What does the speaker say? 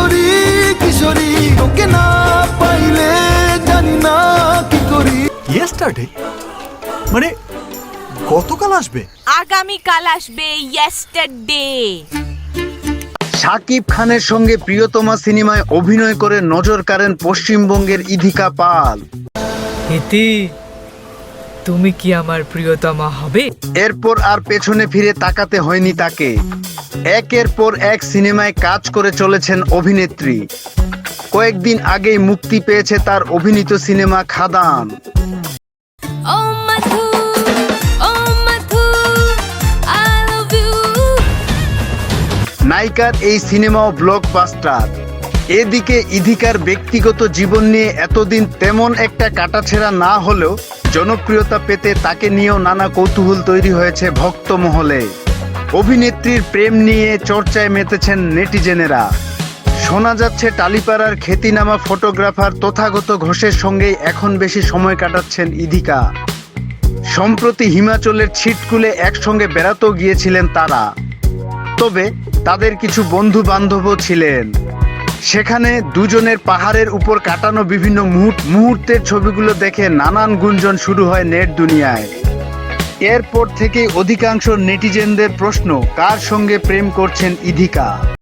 কিশোরী কিশোরী তোকে না পাইলে জানি না কি করি। ইয়েস্টারডে মানে গতকাল আসবে? আগামীকাল আসবে ইয়েস্টারডে শাকিব খানের সঙ্গে প্রিয়তমা সিনেমায় অভিনয় করে নজর কাড়েন পশ্চিমবঙ্গের ইধিকা পাল। ইতি তুমি কি আমার প্রিয়তমা হবে? এরপর আর পেছনে ফিরে তাকাতে হয়নি তাকে। একের পর এক সিনেমায় কাজ করে চলেছেন অভিনেত্রী। কয়েকদিন আগেই মুক্তি পেয়েছে তার অভিনীত সিনেমা খাদান। নায়িকার এই সিনেমাও ব্লকবাস্টার এদিকে ইধিকার ব্যক্তিগত জীবন নিয়ে এতদিন তেমন একটা কাটাছেড়া না হলেও জনপ্রিয়তা পেতে তাকে নিয়েও নানা কৌতূহল তৈরি হয়েছে ভক্ত মহলে অভিনেত্রীর প্রেম নিয়ে চর্চায় মেতেছেন নেটিজেনেরা। শোনা যাচ্ছে টালিপাড়ার খ্যাতিনামা ফটোগ্রাফার তথাগত ঘোষের সঙ্গেই এখন বেশি সময় কাটাচ্ছেন ইধিকা। সম্প্রতি হিমাচলের ছিটকুলে একসঙ্গে বেড়াতেও গিয়েছিলেন তারা। তবে তাদের কিছু বন্ধু বান্ধবও ছিলেন। সেখানে দুজনের পাহাড়ের উপর কাটানো বিভিন্ন মুহূর্ত মুহূর্তের ছবিগুলো দেখে নানান গুঞ্জন শুরু হয় নেট দুনিয়ায়। এরপর থেকে অধিকাংশ নেটিজেনদের প্রশ্ন কার সঙ্গে প্রেম করছেন ইধিকা?